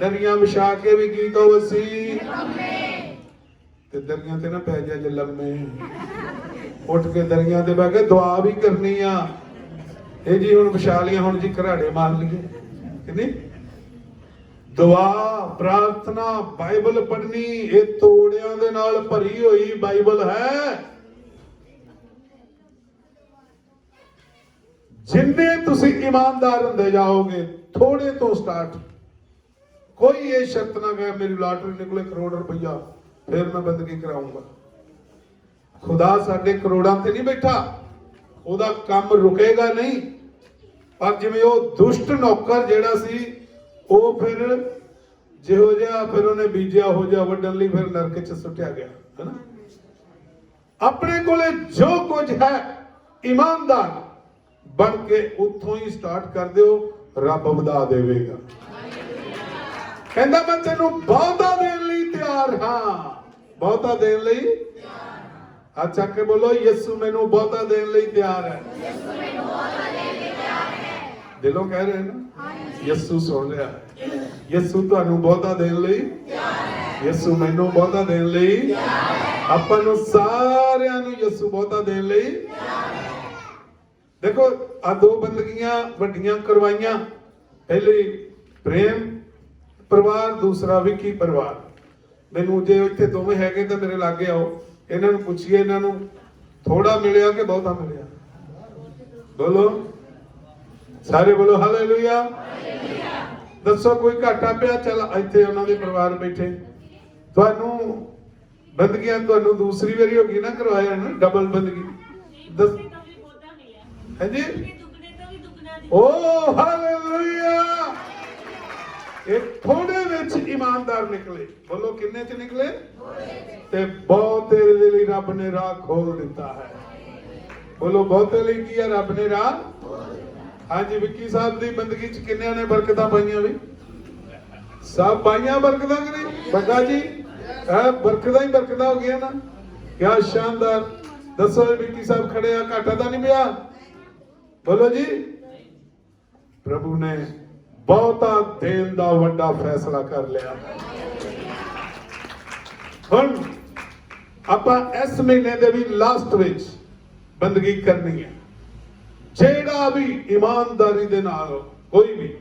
ਦਰੀਆਂ ਵਿਛਾ ਕੇ ਵੀ ਕੀ ਕਹੋ ਅਸੀਂ? ਤੇ ਦਰਿਆ ਤੇ ਨਾ ਪੈ ਜਾ ਜੇ ਲੰਮੇ। ਉੱਠ ਕੇ ਦਰਿਆ ਤੇ ਬਹਿ ਕੇ ਦੁਆ ਵੀ ਕਰਨੀ ਆ। ਇਹ ਜੀ ਹੁਣ ਵਿਛਾ ਲੀਆਂ ਹੁਣ ਜੀ ਘਰਾੜੇ ਮਾਰ ਲਈਏ। ਕਿ ਨਹੀਂ? ਦੁਆ, ਪ੍ਰਾਰਥਨਾ, ਬਾਈਬਲ ਪੜ੍ਹਨੀ, ਇਹ ਤੋੜਿਆਂ ਦੇ ਨਾਲ ਭਰੀ ਹੋਈ ਬਾਈਬਲ ਹੈ। ਜਿੰਨੇ ਤੁਸੀਂ ਇਮਾਨਦਾਰ ਹੁੰਦੇ ਜਾਓਗੇ, ਥੋੜੇ ਤੋਂ ਸਟਾਰਟ। ਕੋਈ ਇਹ ਸ਼ਰਤ ਨਾ ਕਹੇ, ਮੇਰੀ ਲਾਟਰੀ ਨਿਕਲੇ ਕਰੋੜ ਰੁਪਈਆ। ਫਿਰ ਮੈਂ ਬੰਦਗੀ ਕਰਾਉਂਗਾ ਖੁਦਾ ਸਾਡੇ ਕਰੋੜਾਂ ਤੇ ਨਹੀਂ ਬੈਠਾ। ਉਹਦਾ ਕੰਮ ਰੁਕੇਗਾ ਨਹੀਂ। ਪਰ ਜਿਵੇਂ ਉਹ ਦੁਸ਼ਟ ਨੌਕਰ ਜਿਹੜਾ ਸੀ, ਉਹ ਫਿਰ ਜਿਹੋ ਜਿਹਾ ਫਿਰ ਉਹਨੇ ਬੀਜਿਆ ਹੋ ਜਾ ਵੱਢਣ ਲਈ ਫਿਰ ਨਰਕ ਚ ਸੁੱਟਿਆ ਗਿਆ, ਹੈਨਾ? ਆਪਣੇ ਕੋਲੇ ਜੋ ਕੁਝ ਹੈ, ਇਮਾਨਦਾਰ ਬਣ ਕੇ ਉੱਥੋਂ ਹੀ ਸਟਾਰਟ ਕਰ ਦਿਓ, ਰੱਬ ਵਧਾ ਦੇਵੇਗਾ। ਕਹਿੰਦਾ ਮੈਂ ਤੈਨੂੰ ਬਹੁਤਾ ਦੇਣ ਤਿਆਰ ਹਾਂ। ਬਹੁਤਾ ਦੇਣ ਲਈ? ਹੱਥ ਚੱਕ ਕੇ ਬੋਲੋ ਯਿਸੂ ਮੈਨੂੰ ਬਹੁਤਾ ਦੇਣ ਲਈ ਤਿਆਰ ਹੈ। ਦਿਲੋਂ ਕਹਿ ਰਹੇ ਨਾ? ਯਿਸੂ ਸੁਣ ਰਿਹਾ। ਹੈ ਯਿਸੂ ਤੁਹਾਨੂੰ ਬਹੁਤਾ ਦੇਣ ਲਈ? ਯਿਸੂ ਮੈਨੂੰ ਬਹੁਤਾ ਦੇਣ ਲਈ? ਆਪਾਂ ਨੂੰ ਸਾਰਿਆਂ ਨੂੰ ਯਿਸੂ ਬਹੁਤਾ ਦੇਣ ਲਈ? ਦੇਖੋ ਆ ਦੋ ਬੰਦਗੀਆਂ ਵੱਡੀਆਂ ਕਰਵਾਈਆਂ। ਪਹਿਲੀ ਪ੍ਰੇਮ ਪਰਿਵਾਰ ਦੂਸਰਾ ਵਿੱਕੀ ਪਰਿਵਾਰ। ਮੈਨੂੰ ਜੇ ਇੱਥੇ ਦੋਵੇਂ ਹੈਗੇ ਤਾਂ ਮੇਰੇ ਲਾਗੇ ਆਓ। ਇਹਨਾਂ ਨੂੰ ਪੁੱਛੀਏ ਇਹਨਾਂ ਨੂੰ ਥੋੜਾ ਮਿਲਿਆ ਕਿ ਬਹੁਤਾ ਮਿਲਿਆ? ਬੋਲੋ। ਸਾਰੇ ਬੋਲੋ ਹਾਲੇਲੂਇਆ ਦੱਸੋ ਕੋਈ ਘਾਟਾ ਪਿਆ? ਚਲ ਇੱਥੇ ਉਹਨਾਂ ਦੇ ਪਰਿਵਾਰ ਬੈਠੇ। ਤੁਹਾਨੂੰ ਬੰਦਗੀਆਂ ਤੁਹਾਨੂੰ ਦੂਸਰੀ ਵਾਰੀ ਹੋ ਗਈ ਨਾ ਕਰਵਾਇਆ ਨਾ ਡਬਲ ਬੰਦਗੀ। ਦੱਸ ਹਾਂਜੀ? ਓ ਹਾਲੇਲੂਇਆ ਇਹ ਥੋੜੇ ਵਿੱਚ ਇਮਾਨਦਾਰ ਨਿਕਲੇ। ਬੋਲੋ ਕਿੰਨੇ ਚ ਨਿਕਲੇ? ਤੇ ਬਹੁਤੇ ਦੇ ਲਈ ਰੱਬ ਨੇ ਰਾਹ ਖੋਲ ਦਿੱਤਾ ਹੈ। ਬੋਲੋ ਬਹੁਤੇ ਲਈ ਕੀ ਹੈ ਰੱਬ ਨੇ ਰਾਹ? ਹਾਂਜੀ ਵਿੱਕੀ ਸਾਹਿਬ ਦੀ ਬੰਦਗੀ ਚ ਕਿੰਨਿਆਂ ਨੇ ਬਰਕਤਾਂ ਪਾਈਆਂ ਵੀ? ਸਭ ਪਾਈਆਂ ਬਰਕਤਾਂ ਕਿ ਨਹੀਂ? ਬੱਗਾ ਜੀ? ਇਹ ਬਰਕਤਾਂ ਹੀ ਬਰਕਤਾਂ ਹੋ ਗਈਆਂ ਨਾ। ਕਿਆ ਸ਼ਾਨਦਾਰ। ਦੱਸੋ ਵਿੱਕੀ ਸਾਹਿਬ ਖੜੇ ਆ ਘਾਟਾ ਤਾਂ ਨਹੀਂ ਪਿਆ? ਬੋਲੋ ਜੀ। ਪ੍ਰਭੂ ਨੇ ਬਹੁਤਾ ਦੇਣ ਦਾ ਵੱਡਾ ਫੈਸਲਾ ਕਰ ਲਿਆ। ਹੁਣ ਆਪਾਂ ਇਸ ਮਹੀਨੇ ਦੇ ਵੀ ਲਾਸਟ ਵਿੱਚ ਬੰਦਗੀ ਕਰਨੀ ਹੈ। ਜਿਹੜਾ ਵੀ ਇਮਾਨਦਾਰੀ ਦੇ ਨਾਲ ਕੋਈ ਵੀ।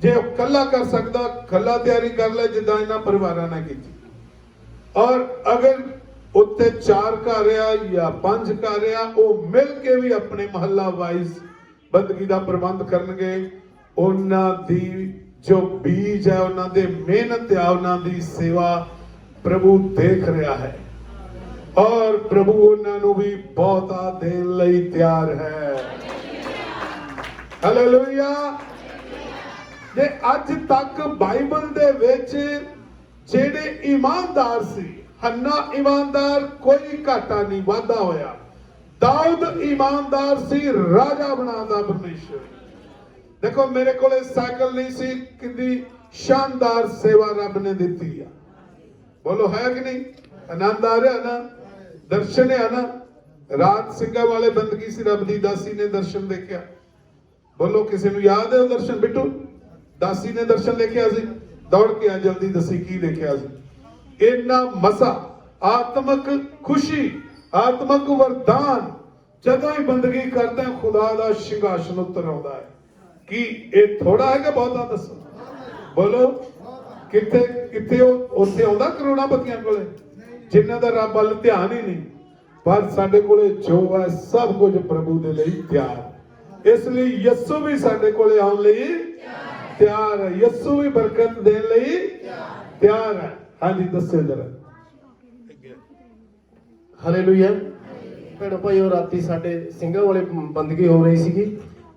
ਜੇ ਉਹ ਕੱਲਾ ਕਰ ਸਕਦਾ ਕੱਲਾ ਤਿਆਰੀ ਕਰ ਲੈ, ਜਿੱਦਾਂ ਇਹਨਾਂ ਪਰਿਵਾਰਾਂ ਨੇ ਕੀਤੀ। ਔਰ ਅਗਰ ਉੱਤੇ ਚਾਰ ਘਰ ਆ ਜਾਂ ਪੰਜ ਘਰ ਆ, ਉਹ ਮਿਲ ਕੇ ਵੀ ਆਪਣੇ ਮਹੱਲਾ ਵਾਈਜ਼ ਬੰਦਗੀ ਦਾ ਪ੍ਰਬੰਧ ਕਰਨਗੇ। ਉਹਨਾਂ ਦੀ ਜੋ ਬੀਜ ਹੈ, ਉਹਨਾਂ ਦੇ ਮਿਹਨਤ ਆ, ਉਹਨਾਂ ਦੀ ਸੇਵਾ ਪ੍ਰਭੂ ਦੇਖ ਰਿਹਾ ਹੈ। ਔਰ ਪ੍ਰਭੂ ਉਹਨਾਂ ਨੂੰ ਵੀ ਬਹੁਤਾ ਦੇਣ ਲਈ ਤਿਆਰ ਹੈ। ਹਾਲੇਲੂਇਆ ਜੇ ਅੱਜ ਤੱਕ ਬਾਈਬਲ ਦੇ ਵਿੱਚ ਜਿਹੜੇ ਇਮਾਨਦਾਰ ਸੀ, ਹੰਨਾ ਇਮਾਨਦਾਰ ਕੋਈ ਘਾਟਾ ਨਹੀਂ, ਵਾਧਾ ਹੋਇਆ। ਦਾਊਦ ਇਮਾਨਦਾਰ ਸੀ, ਰਾਜਾ ਬਣਾਉਂਦਾ ਪਰਮੇਸ਼ਰ। ਦੇਖੋ, ਮੇਰੇ ਕੋਲੇ ਸਾਈਕਲ ਨਹੀਂ ਸੀ, ਕਿੰਦੀ ਸ਼ਾਨਦਾਰ ਸੇਵਾ ਰੱਬ ਨੇ ਦਿੱਤੀ ਆ। ਬੋਲੋ, ਹੈ ਕਿ ਨਹੀਂ? ਆਨੰਦ ਆ ਰਿਹਾ ਨਾ? ਦਰਸ਼ਨ ਹੈ ਨਾ? ਰਾਤ ਸਿੰਘਾਂ ਵਾਲੇ ਬੰਦਗੀ ਸੀ, ਰੱਬ ਦੀ ਦਾਸੀ ਨੇ ਦਰਸ਼ਨ ਦੇਖਿਆ। ਬੋਲੋ, ਕਿਸੇ ਨੂੰ ਯਾਦ ਹੈ ਉਹ ਦਰਸ਼ਨ? ਬਿੱਟੂ, ਦਾਸੀ ਨੇ ਦਰਸ਼ਨ ਦੇਖਿਆ ਸੀ? ਦੌੜ ਕੇ ਆ, ਜਲਦੀ ਦੱਸੀ ਕੀ ਦੇਖਿਆ ਸੀ? ਇੰਨਾ ਮਸਾ, ਆਤਮਕ ਖੁਸ਼ੀ, ਆਤਮਕ ਵਰਦਾਨ, ਜਦੋਂ ਹੀ ਬੰਦਗੀ ਕਰਦਾ, ਖੁਦਾ ਦਾ ਸਿੰਘਾਸਨ ਉੱਤਰ ਆਉਂਦਾ ਹੈ। ਕੀ ਇਹ ਥੋੜਾ ਹੈ ਕਿ ਬਹੁਤਾ ਦੱਸੋ? ਬੋਲੋ, ਕਿੱਥੇ ਕਿੱਥੇ ਉੱਥੇ ਆਉਂਦਾ ਕਰੋੜਾਂ ਪਤੀਆਂ ਕੋਲੇ? ਜਿਨ੍ਹਾਂ ਦਾ ਰੱਬ ਵੱਲ ਧਿਆਨ ਹੀ ਨਹੀਂ। ਪਰ ਸਾਡੇ ਕੋਲੇ ਜੋ ਹੈ, ਸਭ ਕੁਝ ਪ੍ਰਭੂ ਦੇ ਲਈ ਤਿਆਰ। ਇਸ ਲਈ ਯਿਸੂ ਵੀ ਸਾਡੇ ਕੋਲੇ ਆਉਣ ਲਈ ਤਿਆਰ ਹੈ। ਯਿਸੂ ਵੀ ਬਰਕਤ ਦੇਣ ਲਈ ਤਿਆਰ ਹੈ। ਹਾਂਜੀ, ਦੱਸੋ ਜਰਾ। ਹਾਲੇਲੂਇਆ ਭੈਣੋ ਭਾਈਓ ਰਾਤੀ ਸਾਡੇ ਸਿੰਘਾਂ ਵਾਲੇ ਬੰਦਗੀ ਹੋ ਰਹੀ ਸੀਗੀ।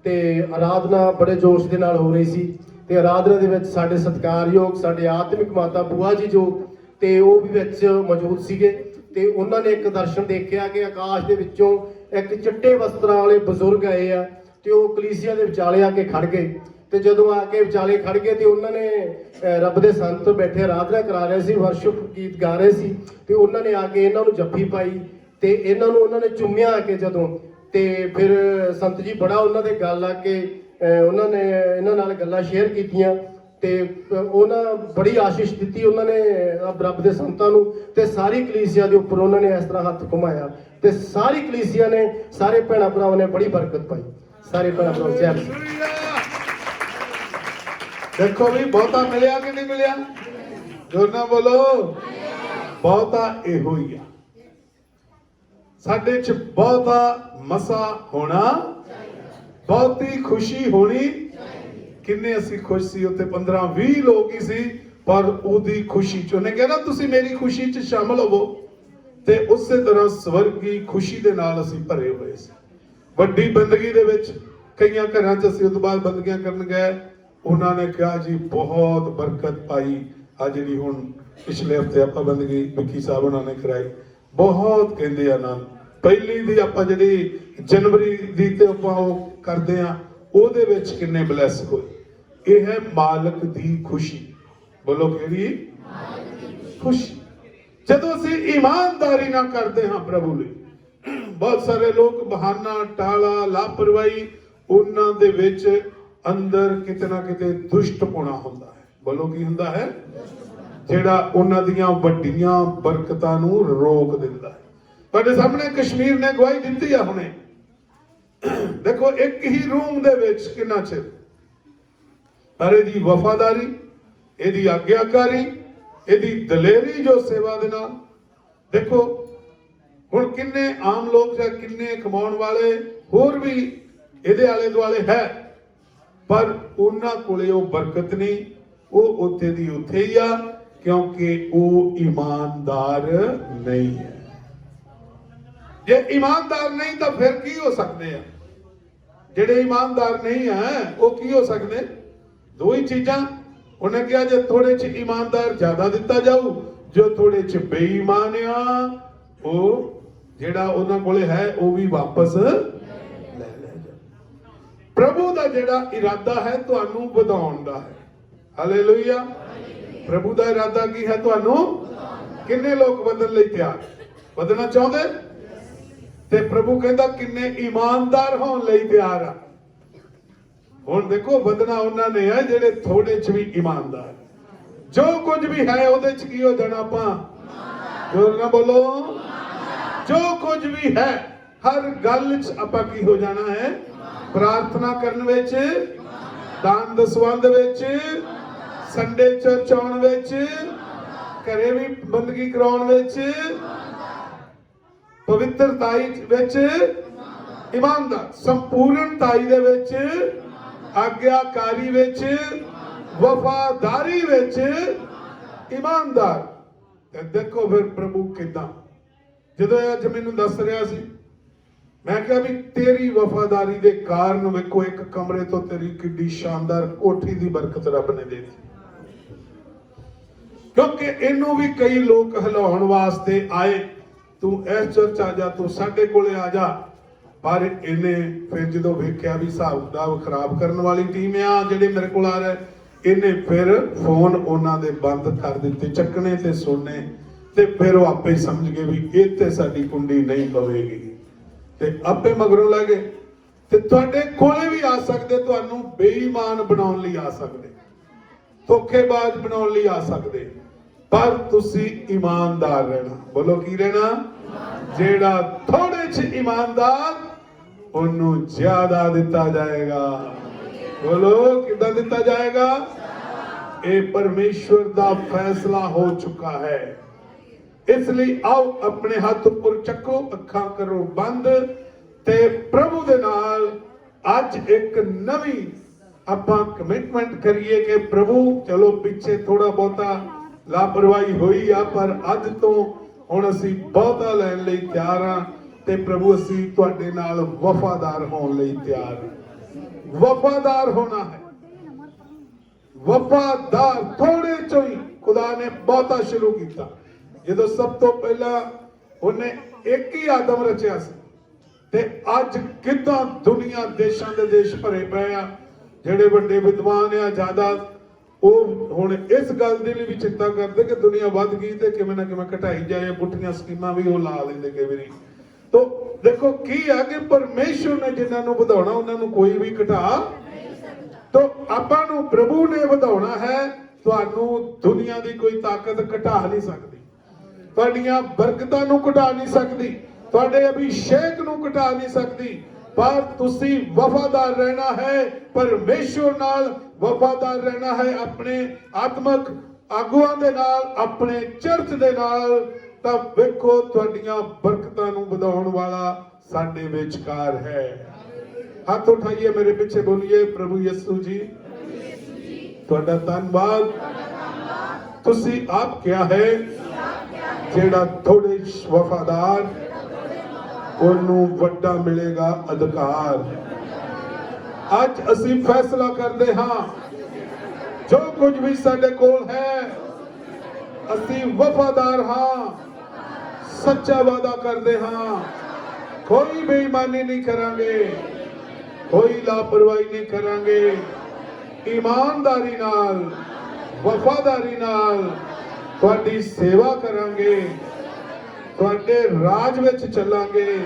ਤੇ ਆਰਾਧਨਾ ਬੜੇ ਜੋਸ਼ ਦੇ ਨਾਲ ਹੋ ਰਹੀ ਸੀ ਤੇ ਆਰਾਧਨਾ ਦੇ ਵਿੱਚ ਸਾਡੇ ਸਤਿਕਾਰਯੋਗ, ਸਾਡੇ ਆਤਮਿਕ ਮਾਤਾ ਬੂਆ ਜੀ ਜੋ ਤੇ ਉਹ ਵੀ ਵਿੱਚ ਮੌਜੂਦ ਸੀਗੇ ਤੇ ਉਹਨਾਂ ਨੇ ਇੱਕ ਦਰਸ਼ਨ ਦੇਖਿਆ ਕਿ ਆਕਾਸ਼ ਦੇ ਵਿੱਚੋਂ ਇੱਕ ਚਿੱਟੇ ਵਸਤਰਾਂ ਵਾਲੇ ਬਜ਼ੁਰਗ ਆਏ ਆ ਤੇ ਉਹ ਕਲੀਸਿਆ ਦੇ ਵਿਚਾਲੇ ਆ ਕੇ ਖੜ ਗਏ ਤੇ ਜਦੋਂ ਆ ਕੇ ਵਿਚਾਲੇ ਖੜ ਗਏ ਤੇ ਉਹਨਾਂ ਨੇ ਰੱਬ ਦੇ ਸੰਤ ਬੈਠੇ ਆਰਾਧਨਾ ਕਰਾ ਰਹੇ ਸੀ ਵਰਸ਼ਿਪ ਗੀਤ ਗਾ ਰਹੇ ਸੀ ਤੇ ਉਹਨਾਂ ਨੇ ਆ ਕੇ ਇਹਨਾਂ ਨੂੰ ਜੱਫੀ ਪਾਈ ਤੇ ਇਹਨਾਂ ਨੂੰ ਉਹਨਾਂ ਨੇ ਚੁੰਮਿਆ ਆ ਕੇ ਜਦੋਂ ਤੇ ਫਿਰ ਸੰਤ ਜੀ ਬੜਾ ਉਹਨਾਂ ਦੇ ਗੱਲ ਆ ਕੇ ਉਹਨਾਂ ਨੇ ਇਹਨਾਂ ਨਾਲ ਗੱਲਾਂ ਸ਼ੇਅਰ ਕੀਤੀਆਂ ਤੇ ਉਹਨਾਂ ਬੜੀ ਆਸ਼ੀਸ਼ ਦਿੱਤੀ ਉਹਨਾਂ ਨੇ ਰੱਬ ਦੇ ਸੰਤਾਂ ਨੂੰ ਤੇ ਸਾਰੀ ਕਲੀਸਿਆ ਦੇ ਉੱਪਰ ਉਹਨਾਂ ਨੇ ਇਸ ਤਰ੍ਹਾਂ ਹੱਥ ਘੁਮਾਇਆ ਤੇ ਸਾਰੀ ਕਲੀਸਿਆ ਨੇ ਸਾਰੇ ਭੈਣਾਂ ਭਰਾਵਾਂ ਨੇ ਬੜੀ ਬਰਕਤ ਪਾਈ। ਸਾਰੇ ਭੈਣਾਂ ਭਰਾ ਜੈ ਦੇਖੋ ਵੀ ਬਹੁਤਾ ਮਿਲਿਆ ਕਿ ਨਹੀਂ ਮਿਲਿਆ? ਜੋਰ ਨਾਲ ਬੋਲੋ। ਬਹੁਤਾ ਇਹੋ ਹੀ ਆ। ਸਾਡੇ ਚ ਬਹੁਤਾ ਮਸਾ ਹੋਣਾ ਬਹੁਤੀ ਖੁਸ਼ੀ ਹੋਣੀ ਕਿੰਨੇ ਅਸੀਂ ਖੁਸ਼ ਸੀ, ਉੱਥੇ 15 20 ਲੋਕ ਹੀ ਸੀ, ਪਰ ਉਹਦੀ ਖੁਸ਼ੀ ਚ, ਉਹਨੇ ਕਿਹਾ ਤੁਸੀਂ ਮੇਰੀ ਖੁਸ਼ੀ ਚ ਸ਼ਾਮਲ ਹੋਵੋ। ਤੇ ਉਸੇ ਤਰ੍ਹਾਂ ਸਵਰਗੀ ਖੁਸ਼ੀ ਦੇ ਨਾਲ ਅਸੀਂ ਭਰੇ ਹੋਏ ਸੀ। ਵੱਡੀ ਬੰਦਗੀ ਦੇ ਵਿੱਚ ਕਈਆਂ ਘਰਾਂ 'ਚ ਅਸੀਂ ਉਹ ਤੋਂ ਬਾਅਦ ਬੰਦਗੀਆਂ ਕਰਨ ਗਏ। ਉਹਨਾਂ ਨੇ ਕਿਹਾ, ਜੀ, ਬਹੁਤ ਬਰਕਤ ਪਾਈ। ਆ ਜਿਹੜੀ ਹੁਣ ਪਿਛਲੇ ਹਫ਼ਤੇ ਆਪਾਂ ਬੰਦਗੀ, ਵਿੱਕੀ ਸਾਹਿਬ ਉਹਨਾਂ ਨੇ ਕਰਾਈ। ਬਹੁਤ ਕਹਿੰਦੇ ਆ ਨਾਲ ਪਹਿਲੀ ਦੀ ਆਪਾਂ ਜਿਹੜੀ ਜਨਵਰੀ ਦੀ ਤੇ ਆਪਾਂ ਉਹ ਕਰਦੇ ਆ ਉਹਦੇ ਵਿੱਚ ਕਿੰਨੇ ਬਲੈਸ ਹੋਏ? ਇਹ ਹੈ ਮਾਲਕ ਦੀ ਖੁਸ਼ੀ। ਬੋਲੋ ਕਿਹੜੀ? ਖੁਸ਼ੀ। ਜਦੋਂ ਅਸੀਂ ਇਮਾਨਦਾਰੀ ਨਾਲ ਕਰਦੇ ਹਾਂ ਪ੍ਰਭੂ ਲਈ, ਬਹੁਤ ਸਾਰੇ ਲੋਕ ਬਹਾਨਾ, ਟਾਲਾ, ਲਾਪਰਵਾਹੀ, ਉਹਨਾਂ ਦੇ ਵਿੱਚ ਅੰਦਰ ਕਿਤੇ ਨਾ ਕਿਤੇ ਦੁਸ਼ਟ ਦੁਸ਼ਟਪੁਣਾ ਹੁੰਦਾ ਹੈ। ਬੋਲੋ ਕੀ ਹੁੰਦਾ ਹੈ? ਜਿਹੜਾ ਉਹਨਾਂ ਦੀਆਂ ਵੱਡੀਆਂ ਬਰਕਤਾਂ ਨੂੰ ਰੋਕ ਦਿੰਦਾ ਹੈ। ਤੁਹਾਡੇ ਸਾਹਮਣੇ ਕਸ਼ਮੀਰ ਨੇ ਗਵਾਹੀ ਦਿੱਤੀ ਆ ਹੁਣੇ। ਦੇਖੋ, ਇੱਕ ਹੀ ਰੂਮ ਦੇ ਵਿੱਚ ਕਿੰਨਾ ਚਿਰ? ਪਰ ਇਹਦੀ ਵਫਾਦਾਰੀ, ਇਹਦੀ ਆਗਿਆਕਾਰੀ, ਇਹਦੀ ਦਲੇਰੀ ਜੋ ਸੇਵਾ ਦੇ ਨਾਲ, ਦੇਖੋ, ਹੁਣ ਕਿੰਨੇ ਆਮ ਲੋਕ ਜਾਂ ਕਿੰਨੇ ਕਮਾਉਣ ਵਾਲੇ ਹੋਰ ਵੀ ਇਹਦੇ ਆਲੇ ਦੁਆਲੇ ਹੈ, ਪਰ ਉਹਨਾਂ ਕੋਲੇ ਉਹ ਬਰਕਤ ਨਹੀਂ, ਉਹ ਉੱਥੇ ਦੀ ਉੱਥੇ ਹੀ ਆ, ਕਿਉਂਕਿ ਉਹ ਇਮਾਨਦਾਰ ਨਹੀਂ ਹੈ। ਜੇ ਇਮਾਨਦਾਰ ਨਹੀਂ ਤਾਂ ਫਿਰ ਕੀ ਹੋ ਸਕਦੇ ਆ? ਜਿਹੜੇ ਇਮਾਨਦਾਰ ਨਹੀਂ ਹੈ ਉਹ ਕੀ ਹੋ ਸਕਦੇ? ਦੋ ਹੀ ਚੀਜ਼ਾਂ। ਉਹਨੇ ਕਿਹਾ ਜੇ ਥੋੜੇ ਚ ਇਮਾਨਦਾਰ ਜ਼ਿਆਦਾ ਦਿੱਤਾ ਜਾਊ, ਜੋ ਥੋੜੇ ਚ ਬੇਈਮਾਨ ਆ, ਉਹ ਜਿਹੜਾ ਉਹਨਾਂ ਕੋਲੇ ਹੈ, ਉਹ ਵੀ ਵਾਪਸ ਲੈ ਲੈ ਜਾ। ਪ੍ਰਭੂ ਦਾ ਜਿਹੜਾ ਇਰਾਦਾ ਹੈ, ਤੁਹਾਨੂੰ ਵਧਾਉਣ ਦਾ ਹੈ। ਹਾਲੇਲੂਇਆ ਪ੍ਰਭੂ ਦਾ ਇਰਾਦਾ ਕੀ ਹੈ ਤੁਹਾਨੂੰ? ਕਿੰਨੇ ਲੋਕ ਵਧਣ ਲਈ ਤਿਆਰ? ਵਧਣਾ ਚਾਹੁੰਦੇ? ਤੇ ਪ੍ਰਭੂ ਕਹਿੰਦਾ ਕਿੰਨੇ ਇਮਾਨਦਾਰ ਹੋਣ ਲਈ ਤਿਆਰ ਆ। ਹੁਣ ਦੇਖੋ ਵਧਣਾ ਉਹਨਾਂ ਨੇ ਹੈ ਜਿਹੜੇ ਥੋੜੇ ਚ ਵੀ ਇਮਾਨਦਾਰ। ਜੋ ਕੁਝ ਵੀ ਹੈ ਉਹਦੇ ਚ ਕੀ ਹੋ ਜਾਣਾ ਆਪਾਂ? ਜੋਰ ਨਾਲ ਬੋਲੋ। ਜੋ ਕੁਝ ਵੀ ਹੈ, ਹਰ ਗੱਲ ਚ ਆਪਾਂ ਕੀ ਹੋ ਜਾਣਾ ਹੈ? ਪ੍ਰਾਰਥਨਾ ਕਰਨ ਵਿੱਚ, ਦਾਨ ਦਸਵੰਦ ਵਿੱਚ ਸੰਡੇ ਚਰਚ ਆਉਣ ਵਿੱਚ, ਘਰੇ ਵੀ ਬੰਦਗੀ ਕਰਾਉਣ ਵਿੱਚ ਪਵਿੱਤਰਤਾਈ ਵਿੱਚ ਇਮਾਨਦਾਰ ਸੰਪੂਰਨਤਾਈ ਦੇ ਵਿੱਚ, ਆਗਿਆਕਾਰੀ ਵਿੱਚ, ਵਫਾਦਾਰੀ ਵਿੱਚ ਇਮਾਨਦਾਰ। ਤੇ ਦੇਖੋ ਫਿਰ ਪ੍ਰਭੂ ਕਿਦਾਂ। ਜਦੋਂ ਇਹ ਅੱਜ ਮੈਨੂੰ ਦੱਸ ਰਿਹਾ ਸੀ, ਮੈਂ ਕਿਹਾ ਵੀ ਤੇਰੀ ਵਫਾਦਾਰੀ ਦੇ ਕਾਰਨ ਵੇਖੋ ਇੱਕ ਕਮਰੇ ਤੋਂ ਤੇਰੀ ਕਿੱਡੀ ਸ਼ਾਨਦਾਰ ਕੋਠੀ ਦੀ ਬਰਕਤ ਰੱਬ ਨੇ ਦੇ ਦਿੱਤੀ। ਕਿਉਂਕਿ ਇਹਨੂੰ ਵੀ ਕਈ ਲੋਕ ਹਿਲਾਉਣ ਵਾਸਤੇ ਆਏ। ਤੂੰ ਇਸ ਚਰਚ ਆ ਜਾ, ਤੂੰ ਸਾਡੇ ਕੋਲੇ ਆ ਜਾ। ਪਰ ਇਹਨੇ ਫਿਰ ਜਦੋਂ ਵੇਖਿਆ ਵੀ ਹਿਸਾਬ ਦਾ ਖਰਾਬ ਕਰਨ ਵਾਲੀ ਟੀਮ ਆ, ਜਿਹੜੇ ਮੇਰੇ ਕੋਲ ਆ ਰਹੇ, ਇਹਨੇ ਫਿਰ ਫੋਨ ਉਹਨਾਂ ਦੇ ਬੰਦ ਕਰ ਦਿੱਤੇ, ਚੱਕਣੇ ਤੇ ਸੁਣਨੇ। ਤੇ ਫਿਰ ਉਹ ਆਪੇ ਸਮਝ ਗਏ ਵੀ ਇਹ ਤੇ ਸਾਡੀ ਕੁੰਡੀ ਨਹੀਂ ਪਵੇਗੀ। ਤੇ ਆਪੇ ਮਗਰੋਂ ਲੱਗੇ ਤੇ ਤੁਹਾਡੇ ਕੋਲੇ ਵੀ ਆ ਸਕਦੇ, ਤੁਹਾਨੂੰ ਬੇਈਮਾਨ ਬਣਾਉਣ ਲਈ ਆ ਸਕਦੇ। ਧੋਖੇਬਾਜ਼ ਬਣਾਉਣ ਲਈ ਆ ਸਕਦੇ। ਪਰ ਤੁਸੀਂ ਇਮਾਨਦਾਰ ਰਹਿਣਾ। ਬੋਲੋ ਕੀ ਰਹਿਣਾ? ਜਿਹੜਾ ਥੋੜੇ ਚ ਇਮਾਨਦਾਰ, ਉਹਨੂੰ ਜ਼ਿਆਦਾ ਦਿੱਤਾ ਜਾਏਗਾ। ਬੋਲੋ, ਕਿੱਦਾਂ ਦਿੱਤਾ ਜਾਏਗਾ? ਇਹ ਪਰਮੇਸ਼ਵਰ ਦਾ ਫੈਸਲਾ ਹੋ ਚੁੱਕਾ ਹੈ। ਇਸ ਲਈ ਆਓ ਆਪਣੇ ਹੱਥ ਉੱਪਰ ਚੱਕੋ, ਅੱਖਾਂ ਕਰੋ ਬੰਦ ਤੇ ਪ੍ਰਭੂ ਦੇ ਨਾਲ ਅੱਜ ਇੱਕ ਨਵੀਂ ਆਪਾਂ ਕਮਿਟਮੈਂਟ ਕਰੀਏ ਕਿ ਪ੍ਰਭੂ, ਚਲੋ ਪਿੱਛੇ ਥੋੜਾ ਬਹੁਤਾ ਲਾਪਰਵਾਹੀ ਹੋਈ ਆ, ਪਰ ਅੱਜ ਤੋਂ ਹੁਣ ਅਸੀਂ ਬਹੁਤਾ ਲੈਣ ਲਈ ਤਿਆਰ ਆ ਤੇ ਪ੍ਰਭੂ, ਅਸੀਂ ਤੁਹਾਡੇ ਨਾਲ ਵਫਾਦਾਰ ਹੋਣ ਲਈ ਤਿਆਰ ਹਾਂ ਵਫਾਦਾਰ ਹੋਣਾ ਹੈ। ਵਫਾਦਾਰ ਥੋੜੇ ਚੋਂ ਹੀ ਖੁਦਾ ਨੇ ਬਹੁਤਾ ਸ਼ੁਰੂ ਕੀਤਾ। ਜਦੋਂ ਸਭ ਤੋਂ ਪਹਿਲਾਂ ਉਹਨੇ ਇੱਕ ਹੀ ਆਦਮ ਰਚਿਆ ਸੀ ਤੇ ਅੱਜ ਕਿਦਾਂ ਦੁਨੀਆ ਦੇਸ਼ਾਂ ਦੇ ਦੇਸ਼ ਭਰੇ ਪਏ ਆ, ਜਿਹੜੇ ਵੱਡੇ ਵਿਦਵਾਨ ਆ, ਜ਼ਿਆਦਾ ਉਹ ਹੁਣ ਇਸ ਗੱਲ ਦੇ ਲਈ ਵੀ ਚਿੰਤਾ ਕਰਦੇ ਕਿ ਦੁਨੀਆ ਵੱਧ ਗਈ ਤੇ ਕਿਵੇਂ ਨਾ ਕਿਵੇਂ ਘਟਾਈ ਜਾਏ ਪੁੱਠੀਆਂ ਸਕੀਮਾਂ ਵੀ ਉਹ ਲਾ ਲੈਂਦੇ ਕਈ ਵਾਰੀ। ਤੋ ਦੇਖੋ ਕੀ ਆ ਕਿ ਪਰਮੇਸ਼ਵਰ ਨੇ ਜਿਨ੍ਹਾਂ ਨੂੰ ਵਧਾਉਣਾ, ਉਹਨਾਂ ਨੂੰ ਕੋਈ ਵੀ ਘਟਾ ਤੋ ਆਪਾਂ ਨੂੰ ਪ੍ਰਭੂ ਨੇ ਵਧਾਉਣਾ ਹੈ, ਤੁਹਾਨੂੰ ਦੁਨੀਆ ਦੀ ਕੋਈ ਤਾਕਤ ਘਟਾ ਨਹੀਂ ਸਕਦੀ। ਤੁਹਾਡੀਆਂ ਬਰਕਤਾਂ ਨੂੰ ਘਟਾ ਨਹੀਂ ਸਕਦੀ। ਤੁਹਾਡੇ ਅਭਿਸ਼ੇਕ ਨੂੰ ਘਟਾ ਨਹੀਂ ਸਕਦੀ। ਪਰ ਤੁਸੀਂ ਵਫਾਦਾਰ ਰਹਿਣਾ ਹੈ ਪਰਮੇਸ਼ਵਰ ਨਾਲ ਵਫਾਦਾਰ ਰਹਿਣਾ ਹੈ ਆਪਣੇ ਆਤਮਿਕ ਆਗੂਆਂ ਦੇ ਨਾਲ, ਆਪਣੇ ਚਰਚ ਦੇ ਨਾਲ, ਤਾਂ ਵੇਖੋ ਤੁਹਾਡੀਆਂ ਬਰਕਤਾਂ ਨੂੰ ਵਧਾਉਣ ਵਾਲਾ ਸਾਡੇ ਵਿਚਕਾਰ ਹੈ। ਹੱਥ ਉਠਾਈਏ ਮੇਰੇ ਪਿੱਛੇ ਬੋਲੀਏ, ਪ੍ਰਭੂ ਯਿਸੂ ਜੀ। ਤੁਹਾਡਾ ਧੰਨਵਾਦ। ਤੁਸੀਂ ਆਪ ਕਿਹਾ ਹੈ, ਜਿਹੜਾ ਥੋੜੇ ਵਫਾਦਾਰ, ਉਹਨੂੰ ਵੱਡਾ ਮਿਲੇਗਾ ਅਧਿਕਾਰ। ਅੱਜ ਅਸੀਂ ਫੈਸਲਾ ਕਰਦੇ ਹਾਂ, ਜੋ ਕੁਝ ਵੀ ਸਾਡੇ ਕੋਲ ਹੈ, ਅਸੀਂ ਵਫਾਦਾਰ ਹਾਂ, ਸੱਚਾ ਵਾਦਾ ਕਰਦੇ ਹਾਂ, ਕੋਈ ਬੇਈਮਾਨੀ ਨਹੀਂ ਕਰਾਂਗੇ, ਕੋਈ ਲਾਪਰਵਾਹੀ ਨਹੀਂ ਕਰਾਂਗੇ। ਇਮਾਨਦਾਰੀ ਨਾਲ, ਵਫਾਦਾਰੀ ਨਾਲ ਤੁਹਾਡੀ ਸੇਵਾ ਕਰਾਂਗੇ, ਤੁਹਾਡੇ ਰਾਜ ਵਿੱਚ ਚੱਲਾਂਗੇ,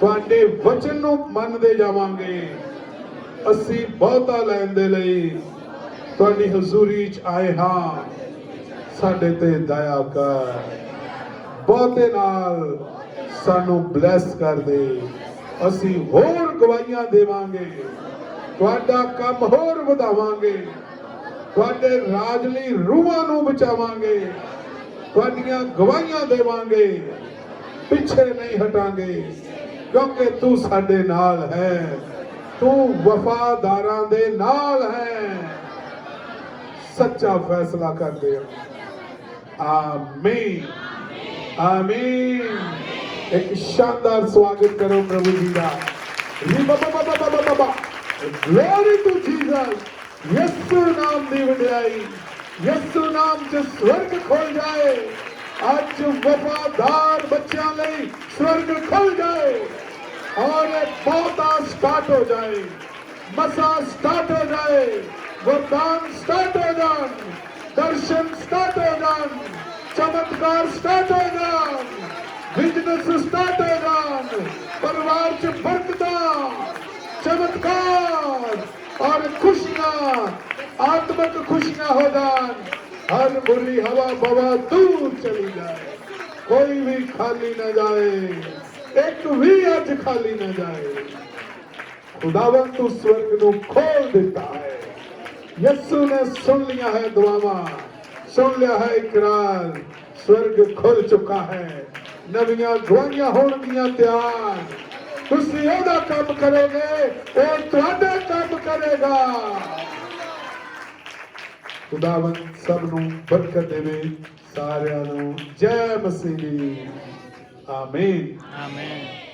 ਤੁਹਾਡੇ ਵਚਨ ਨੂੰ ਮੰਨਦੇ ਜਾਵਾਂਗੇ। ਅਸੀਂ ਬਹੁਤਾ ਲੈਣ ਦੇ ਲਈ ਤੁਹਾਡੀ ਹਜ਼ੂਰੀ 'ਚ ਆਏ ਹਾਂ। ਸਾਡੇ ਤੇ ਦਇਆ ਕਰ। ਬਹੁਤੇ ਨਾਲ ਸਾਨੂੰ ਬਲੈਸ ਕਰ ਦੇ। ਅਸੀਂ ਹੋਰ ਗਵਾਹੀਆਂ ਦੇਵਾਂਗੇ। ਤੁਹਾਡਾ ਕੰਮ ਹੋਰ ਵਧਾਵਾਂਗੇ। ਤੁਹਾਡੇ ਰਾਜ ਲਈ ਰੂਹਾਂ ਨੂੰ ਬਚਾਵਾਂਗੇ। ਤੁਹਾਡੀਆਂ ਗਵਾਹੀਆਂ ਦੇਵਾਂਗੇ। ਪਿੱਛੇ ਨਹੀਂ ਹਟਾਂਗੇ, ਕਿਉਂਕਿ ਤੂੰ ਸਾਡੇ ਨਾਲ ਹੈ। ਤੂੰ ਵਫਾਦਾਰਾਂ ਦੇ ਨਾਲ ਹੈ। ਸੱਚਾ ਫੈਸਲਾ ਕਰਦੇ ਹਾਂ ਆਮੀਨ। ਆਮੀਨ। ਇੱਕ ਸ਼ਾਨਦਾਰ ਸਵਾਗਤ ਕਰੋ ਪ੍ਰਭੂ ਜੀ ਦਾ। ਰੀ ਬਾਬਾ ਬਾਬਾ ਬਾਬਾ ਬਾਬਾ ਗਲੋਰੀ ਟੂ ਜੀਸਸ ਯਿਸੂ ਨਾਮ ਦੀ ਵਡਿਆਈ। ਯਿਸੂ ਨਾਮ ਚ ਸਵਰਗ ਖੁੱਲ ਜਾਏ। ਅੱਜ ਵਫਾਦਾਰ ਬੱਚਿਆਂ ਲਈ ਸਵਰਗ ਖੁੱਲ ਜਾਏ। और ये पौधा स्टार्ट हो जाए मसा स्टार्ट हो जाए वरदान स्टार्ट हो जान दर्शन स्टार्ट हो जान चमत्कार स्टार्ट हो जान बिजनेस स्टार्ट हो जान परिवार च बरकता चमत्कार और खुशियां आत्मिक खुशियां हो जान हर बुरी हवा बवा दूर चली जाए कोई भी खाली न जाए ਇੱਕ ਵੀ ਅੱਜ ਖਾਲੀ ਨਾ ਜਾਏ। ਖੁਦਾਵੰ ਤੂੰ ਸਵਰਗ ਨੂੰ ਖੋਲ ਦਿੱਤਾ ਹੈ। ਯਿਸੂ ਨੇ ਸੁਣ ਲਿਆ ਹੈ ਦੁਆਵਾਂ, ਸੁਣ ਲਿਆ ਹੈ ਇਕਰਾਰ, ਸਵਰਗ ਖੁੱਲ ਚੁੱਕਾ ਹੈ। ਨਵੀਆਂ ਗਵਾਹੀਆਂ ਹੋਣਗੀਆਂ ਤਿਆਰ। ਤੁਸੀਂ ਉਹਦਾ ਕੰਮ ਕਰੋਗੇ, ਉਹ ਤੁਹਾਡਾ ਕੰਮ ਕਰੇਗਾ। ਖੁਦਾਵੰ ਸਭ ਨੂੰ ਬਰਕਤ ਦੇਵੇ, ਸਾਰਿਆਂ ਨੂੰ ਜੈ ਮਸੀਹ। ਦੀ ਆਮੀਨ Amen.